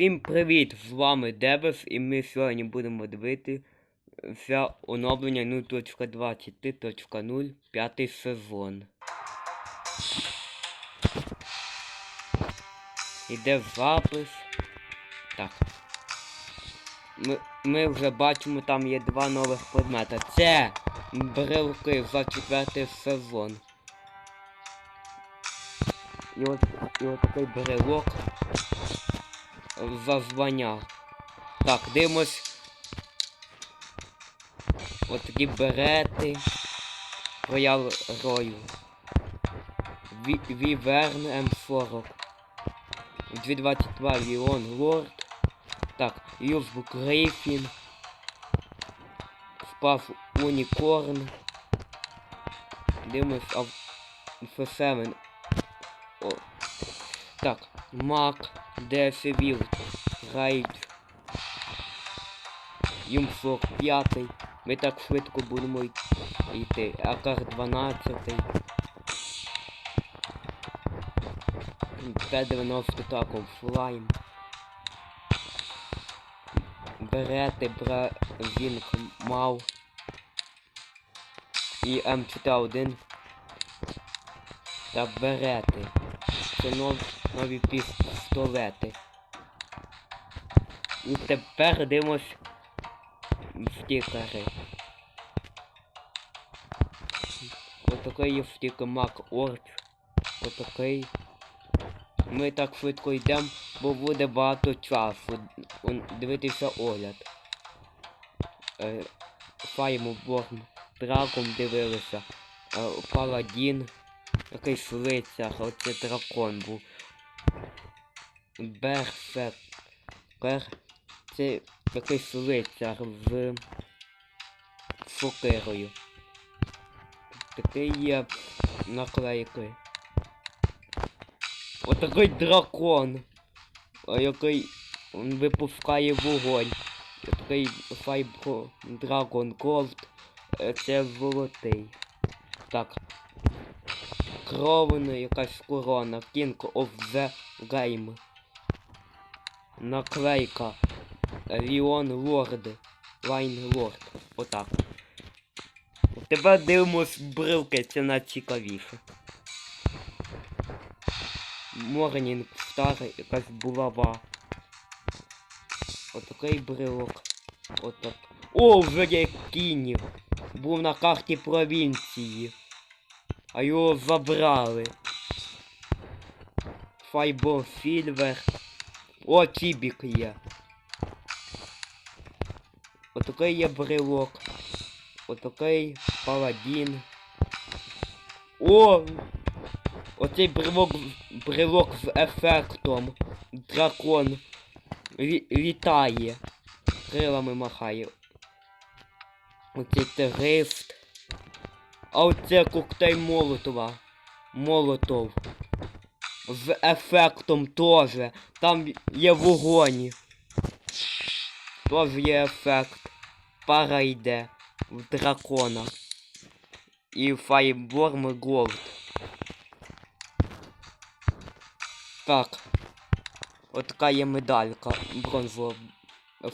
Всім привіт! З вами Дебес і ми сьогодні будемо дивитися оновлення 0.20.0 п'ятий сезон. Іде запис. Так. Ми, ми вже бачимо, там є два нових предмета. Це брелки за четвертий сезон. І от, і от такий брелок за звання. Так, дивимось. От такі берети. Роял Рою. Віверн М40. 222 Ліон Лорд. Так, Юзбук Грейфін. Спав Унікорн. Дивимось а F7. О. Так, Мак, Дефівіл, Райд. Юм 45. Ми так швидко будемо йти. Акар 12. П-90 таком флайм. Берети, бра... Вінк, Мав. І М41. Та берети. Це нов... нові пістолети. І тепер дивимось стікери. Отакий є стікер Мак Орч. Отакий. Ми так швидко йдемо, бо буде багато часу. Дивитися огляд. Е, Файмоборн. Драком дивилися. Е, Паладін. Якийсь лицар, оце дракон був. Берсеркер. Це якийсь лицар з сокирою. Такий є наклейки. Отакий дракон, який випускає вогонь. Такий Файбро Драгон Голд. е, Це золотий. Так. Кровна якась корона. King of the Game. Наклейка. Ліон Лорд. Лайн Лорд. Отак. Тепер дивимось брилки, це найцікавіше. Морнінг старий, якась булава. Отакий брелок. Отак. О, вже є кінь. Був на карті провінції. А його забрали. Файбо Сільвер. О, Тібік є. Отакий є брелок. Отакий паладін. О! Оцей брелок, брелок з ефектом. Дракон. Лі, літає. Крилами махає. Оцей терист. А оце коктейль Молотова. Молотов. З ефектом теж. Там є вогонь. Теж є ефект. Пара йде. В дракона. І Файборм Голд. Так. От така є медалька. Бронзова.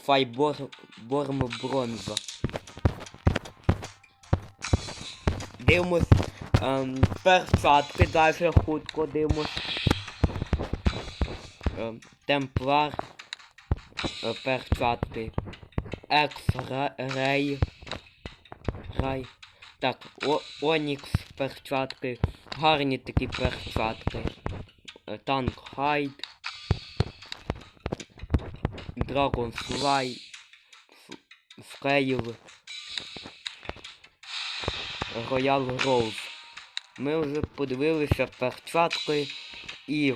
Файборм бронза. Дивимось. Ем, перчатки далі хутко дивимось. Ем, темплар. Е, перчатки. Екс-рей. Рай. Так, о, Онікс перчатки. Гарні такі перчатки. Е, Танк Хайд. Драгон Флай. Фейл. Роял Роуз. Ми вже подивилися перчатки і.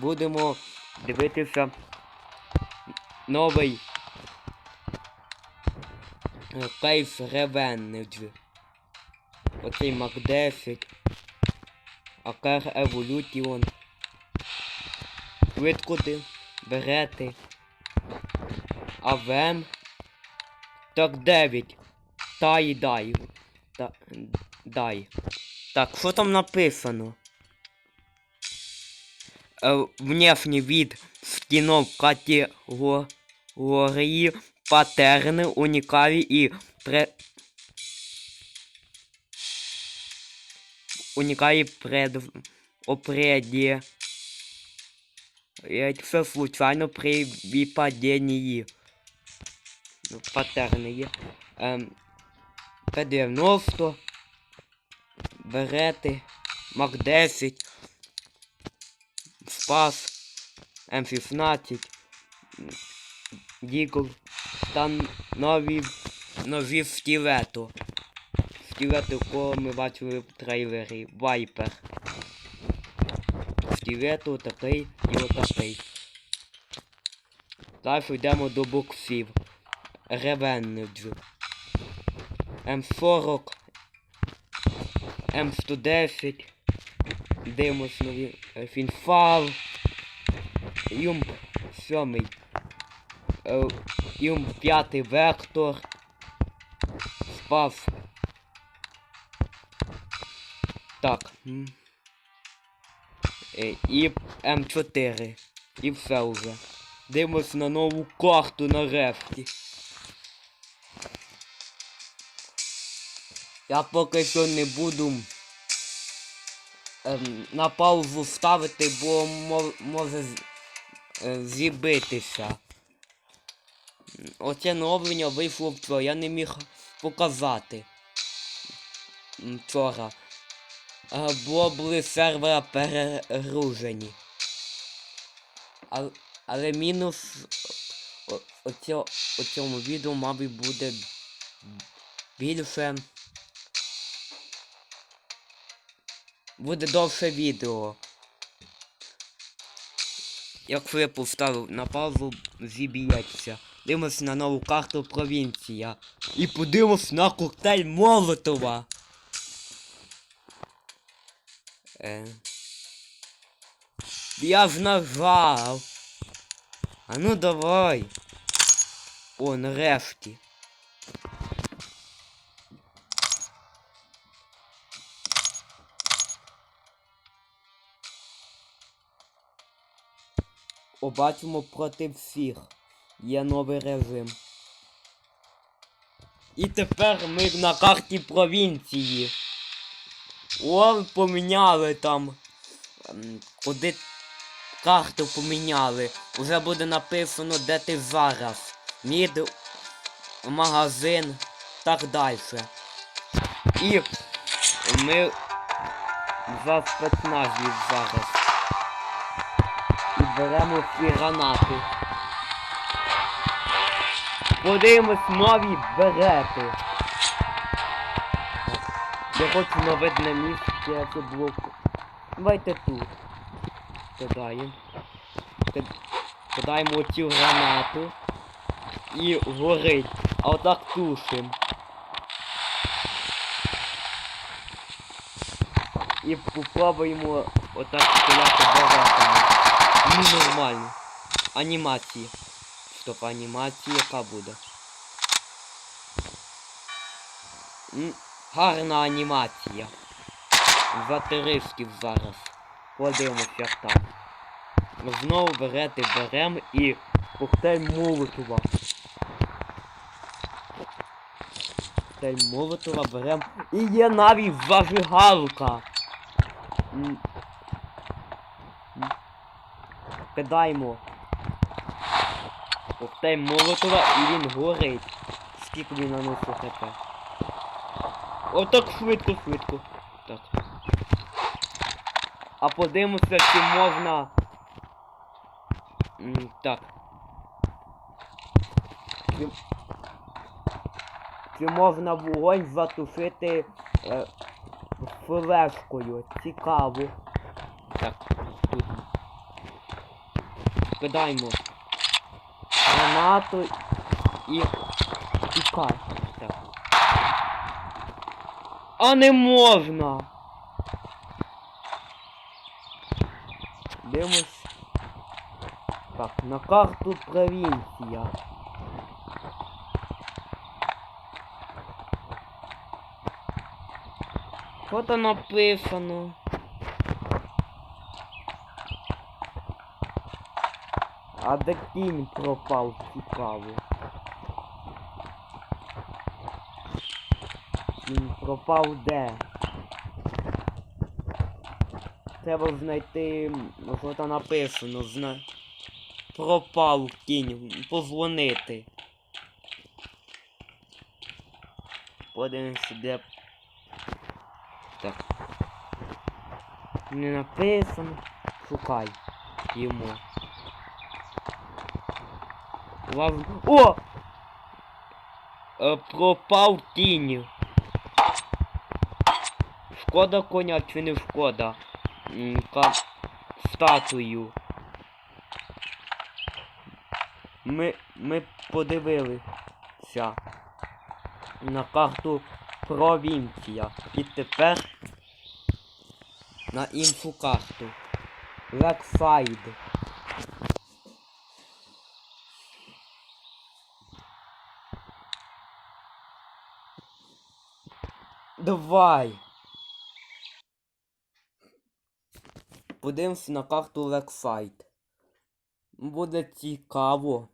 Будемо дивитися новий кейс Revenge. Оцей Мак 10. Акер Еволютіон. Швидкоти. Берети. Авем. Так 9. Тай дай. Та, дай. Так, що там написано? Е, внешній від стінок категорії, патерни, унікальні і пре... унікальні пред... определения случайно при выпадении. Ну, патерни є. Ем, П90, берети, Мак-10, Спас, М16, Дігл та нові, нові стілето. Стілето, якого ми бачили в трейлері. Вайпер. Стілето такий і отакий. Далі йдемо до боксів. Ревенедж. М40. М110. Дивимось нові. е, Фінфал. Юм 7. Е, Юм 5 вектор. Спав. Так. Е, І М4. І все вже. Дивимось на нову карту нарешті. Я поки що не буду ем, на паузу ставити, бо мо- може з- е, зібитися. Оце оновлення вийшло вчора, я не міг показати. Вчора. Е, Бо були сервера перегружені. А, але мінус о- у цьому відео, мабуть, буде більше. Буде довше відео. Якщо я поставив на паузу, зіб'ється. Дивимось на нову карту провінція. І подивимось на коктейль Молотова. Е. Я ж нажав. А ну давай. О, нарешті. Побачимо проти всіх. Є новий режим. І тепер ми на карті провінції. О, поміняли там. ем, Куди карту поміняли. Уже буде написано, де ти зараз. Мід, магазин, так далі. І ми за спецназів зараз. Беремо всі гранати. Подивимось нові берети. Я хочу на видне місце, це блоку. Давайте тут. Кидаємо. Кид- Кидаємо оцю гранату. І горить. А отак тушим. І попробуємо отак стріляти баратами. Ну нормально. Анімації. Стоп, анімація яка буде? Гарна анімація. За туристів зараз. Подивимося як там. Знову берете берем і коктейль Молотова. Коктейль Молотова берем. І є навіть зажигалка. М. М. Кидаємо. Коктейль Молотова і він горить. Скільки він наносить хп. Отак швидко, швидко. Так. А подивимося, чи можна. М, Так. Чи... чи можна вогонь затушити е, флешкою? Цікаво. Так, тут. Кидаємо гранату і. і кар. Так. А не можна! Дивимось. Так, на карту провінція. Що там написано? А де кінь пропав цікаво. Кінь пропав де? Треба знайти, що там написано, зна... Пропав кінь, позвонити. Подивимося, де. Так. Не написано. Шукай йому. Лав... О! Е, пропав тінь. Шкода коня чи не шкода? Ка... Статую. Ми, ми подивилися на карту провінція. І тепер на іншу карту. Лексайд. Давай. Подивимося на карту Лексайт. Буде цікаво.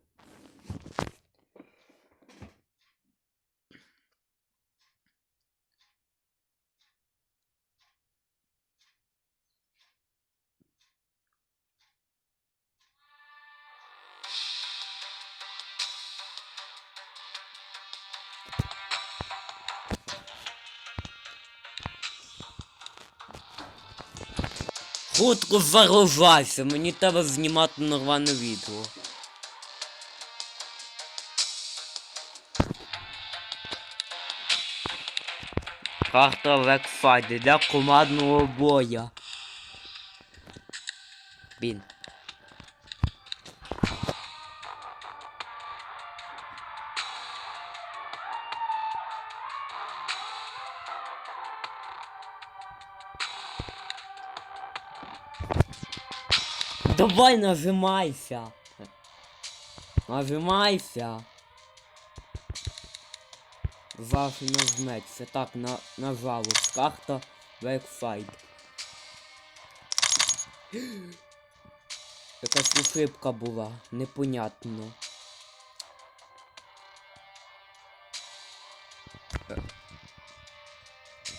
Хутко загружайся, мені треба знімати нормальне відео. Карта векфайди для командного боя. Він. Давай нажимайся. Нажимайся. Зараз нажметься. Так, на, нажалось. Карта вебсайт. Якась ошибка була. Непонятно.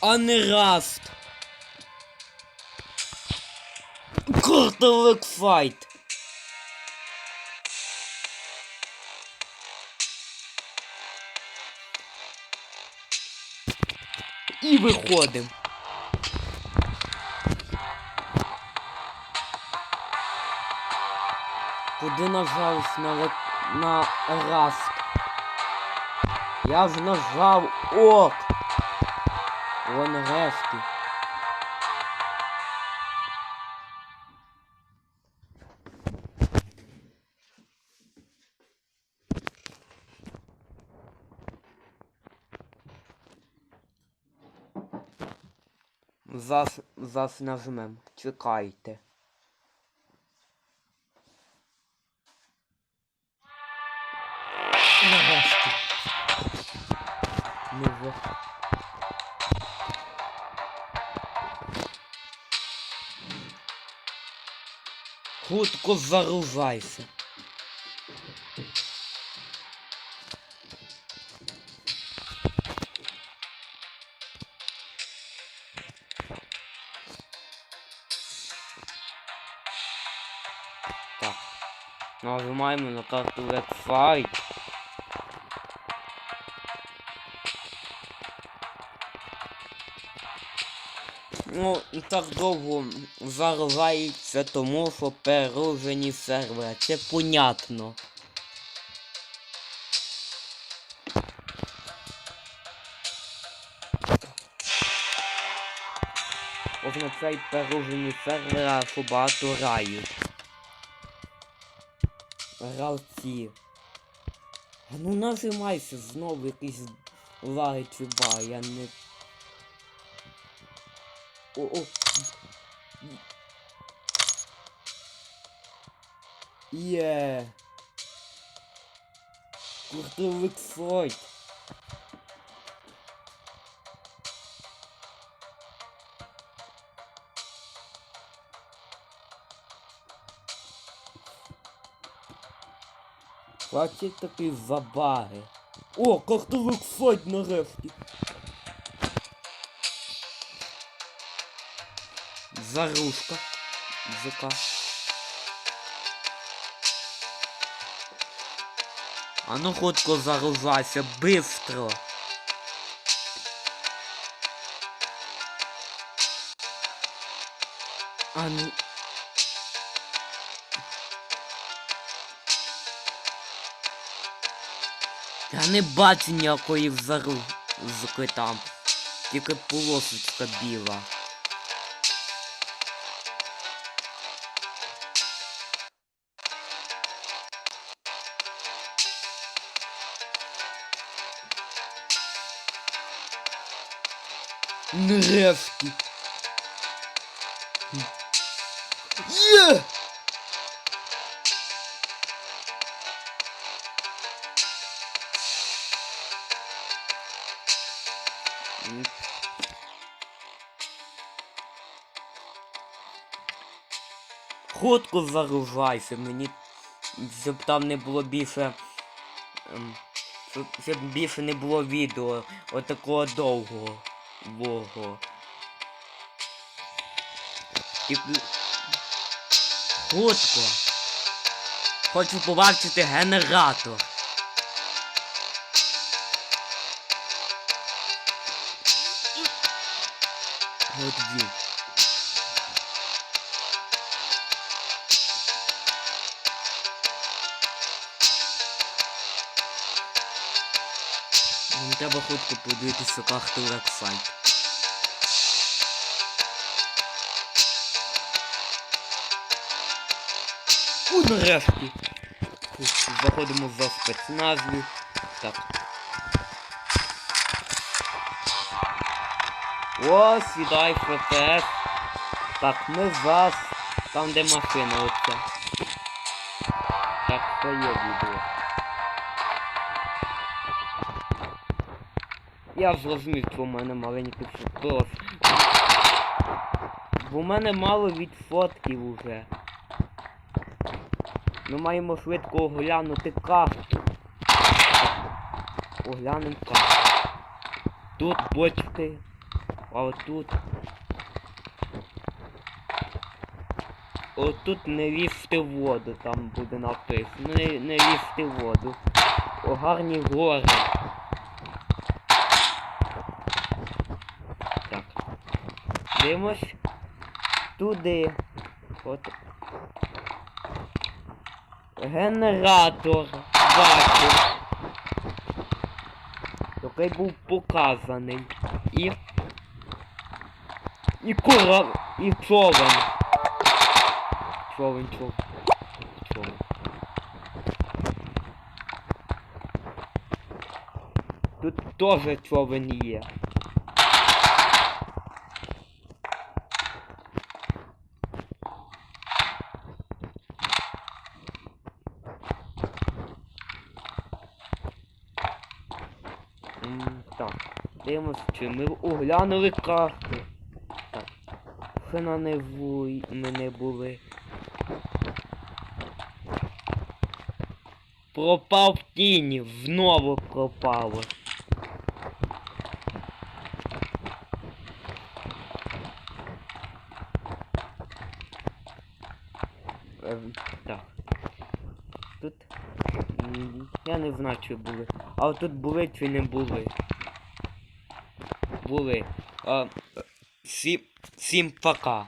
А не раст. Карта вебсайт. І виходимо. Куди нажались на на раст? Я ж нажав ок. Вон решті. Зас, зас нажмем. Чекайте. Нарешті. Не ви. Хутко загружайся. Нажимаємо на карту Wi-Fi. Ну, так довго заривається, тому що перегружені сервери. Це понятно. Означає перегружені сервера, що багато грають. Гравці. Ну нажимайся знову якийсь лаги чи ба, я не. О, о. Є. Куртовик Фройд. Хватить такі забаги. О, картовик файт нарешті. Зарушка. ЗК. А ну хутко загружайся, быстро. А ну. Не бачу ніякої загрузки там. Тільки полосочка біла. Нарешті. Є! Хутко загружайся, мені щоб там не було більше. ем, Щоб, більше не було відео отакого довгого. Вого. Тільки... Хутко. Хочу побачити генератор. От він. Треба хутко подивитися карту веб-сайт. У, нарешті. Заходимо за спецназві. Так. О, сідай ФПС. Так, ми вас. Там де машина оця. Так, це є відео. Я зрозумів, що в мене маленький фотос. Бо в мене мало від фотків уже. Ми маємо швидко оглянути карту. Оглянемо карту. Тут бочки. А отут. Отут не лізти воду, там буде написано. Не, не лізти воду. О, гарні гори. Так. Дивимось. Туди. От. Генератор. Бачу. Який був показаний. І. І кораб. І човен. Човен, човен. Човен. Тут теж човен є. М, Так, чи ми оглянули карту. Так. Ще на неву й- ми не були. Пропав в тіні, знову пропало. Ем, так. Тут. Я не знаю, чи були. А тут були чи не були. Були. Всім, всім пока.